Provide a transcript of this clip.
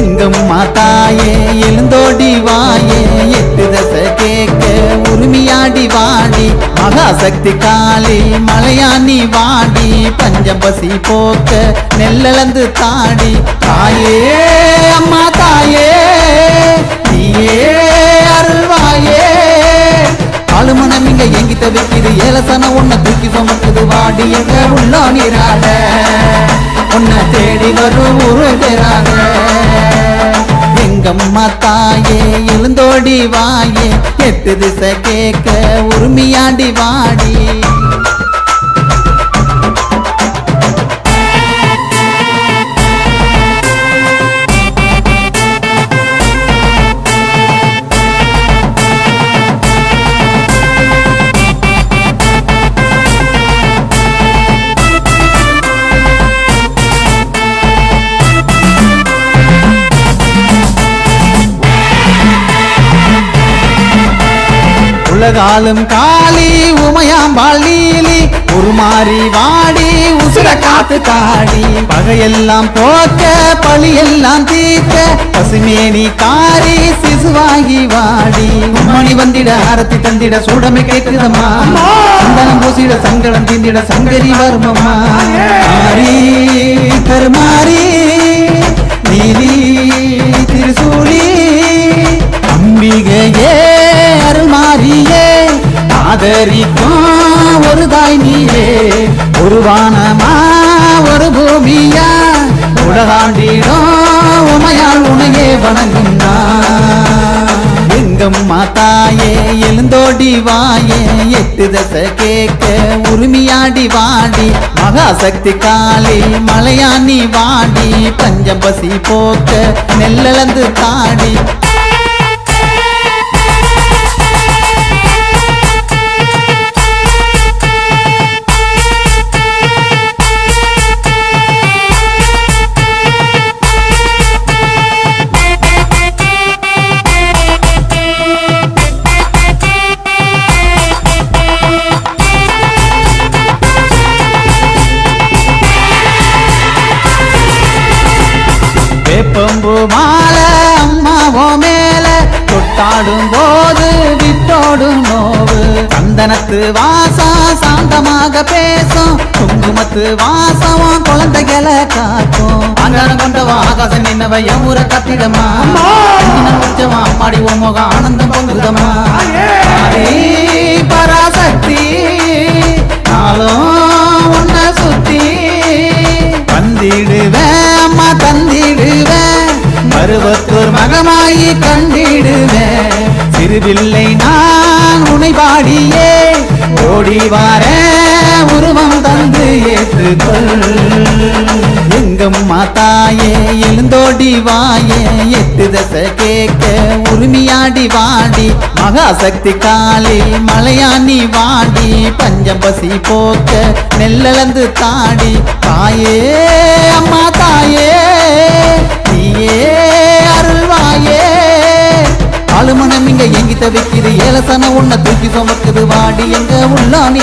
எங்கும் தாயே எழுந்தோடி வாயே எட்டு தசை கேட்க உரிமையாடி வாடி. மகாசக்தி காளி மலையானி வாடி. பஞ்சம் பசி போக்க நெல்லளந்து தாடி. தாயே அம்மா தாயே நீயே அருள்வாயே. ஆளுமனம் இங்க எங்கி தவிக்குது ஏலசன உன்னை தூக்கி சுமக்குது வாடி. எங்க உள்ளோ நீராட உன்னை தேடி வரும் உருகிறாங்க தாயே எழுந்தோடி வாயே எட்டு திசை கேட்க உரிமையாண்டி வாடி. உலகாலும் காளி உமையாம்பாள் நீலி உருமாறி வாடி உசுர காத்து தாடி. பகையெல்லாம் போக்க பழியெல்லாம் தீர்க்க பசுமேனி காரி சிசுவாகி வாடி. மணி வந்திட ஆரத்தி தந்திட சூடமை கேட்குதம்மா. சந்தனம் பூசிட சங்கடம் தீந்திட சங்கரி வருமம்மா. மாறி கருமாறி ஆதரிக்கும் ஒரு தாய் நீயே ஒரு வானமா ஒரு பூமியா உலகாண்டிடும் உமையால் உனையே வணங்குன்னா எங்கம் மாத்தாயே எழுந்தோடி வாயே எட்டு தசை கேட்க உரிமையாடி வாடி மகாசக்தி காளி மலையாணி வாடி பஞ்சம் பசி போக்க நெல்லளந்து தாடி. வேப்பம்பு மாலை அம்மாவோ மேல. தொட்டாடும் போது விட்டோடும் நோவு. சந்தனத்து வாசம் சாந்தமாக பேசும். குங்குமத்து வாசம் குழந்தைகளை காக்கும். அங்காரம் கொண்டவா ஆகாசம் நின்னவ எமுற கத்திடமா அம்மாடி உன் முகம் ஆனந்தம் பொங்குதமா மகமாயி கண்டிடுவேன் சிறுபிள்ளை நான் உனை பாடியே. ஓடி வார உருவம் தந்து ஏற்றுக்கொள். எங்கம் மாத்தாயே எழுந்தோடி வாயே. எட்டு தசை கேட்க உரிமையாடி வாடி. மகாசக்தி காளி மலையாணி வாடி. பஞ்சம் பசி போக்க நெல்லளந்து தாடி. தாயே அம்மா தாயே நீயே. ஆளுமனம் ஏலசன உன்னை தூக்கி சுமக்குது வாடி எங்க உள்ளானி